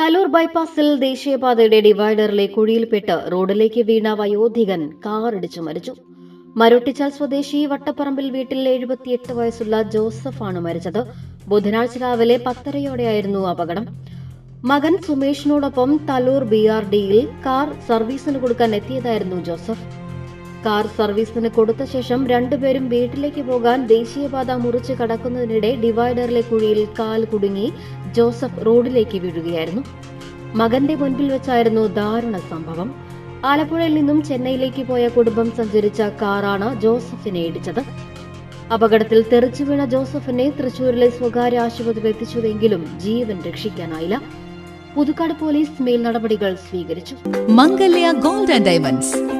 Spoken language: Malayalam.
തലൂർ ബൈപ്പാസിൽ ദേശീയപാതയുടെ ഡിവൈഡറിലെ കുഴിയിൽപ്പെട്ട് റോഡിലേക്ക് വീണ വയോധികൻ കാറിടിച്ചു മരിച്ചു. മരോട്ടിച്ചാൽ സ്വദേശി വട്ടപ്പറമ്പിൽ വീട്ടിൽ എഴുപത്തിയെട്ട് വയസ്സുള്ള ജോസഫാണ് മരിച്ചത്. ബുധനാഴ്ച രാവിലെ പത്തരയോടെയായിരുന്നു അപകടം. മകൻ സുമേഷിനോടൊപ്പം തലൂർ ബി ആർ ഡിയിൽ കാർ സർവീസിന് കൊടുക്കാൻ എത്തിയതായിരുന്നു ജോസഫ്. കാർ സർവീസിന് കൊടുത്ത ശേഷം രണ്ടുപേരും വീട്ടിലേക്ക് പോകാൻ ദേശീയപാത മുറിച്ച് കടക്കുന്നതിനിടെ ഡിവൈഡറിലെ കുഴിയിൽ കാൽ കുടുങ്ങി ജോസഫ് റോഡിലേക്ക് വീഴുകയായിരുന്നു. മകന്റെ മുൻപിൽ വെച്ചായിരുന്നു ദാരുണ സംഭവം. ആലപ്പുഴയിൽ നിന്നും ചെന്നൈയിലേക്ക് പോയ കുടുംബം സഞ്ചരിച്ച കാറാണ് ജോസഫിനെ ഇടിച്ചത്. അപകടത്തിൽ തെറിച്ചു വീണ ജോസഫിനെ തൃശൂരിലെ സ്വകാര്യ ആശുപത്രിയിൽ എത്തിച്ചുവെങ്കിലും ജീവൻ രക്ഷിക്കാനായില്ല. പുതുക്കാട് പോലീസ് മേൽ നടപടികൾ സ്വീകരിച്ചു. Mangalya Gold and Diamonds.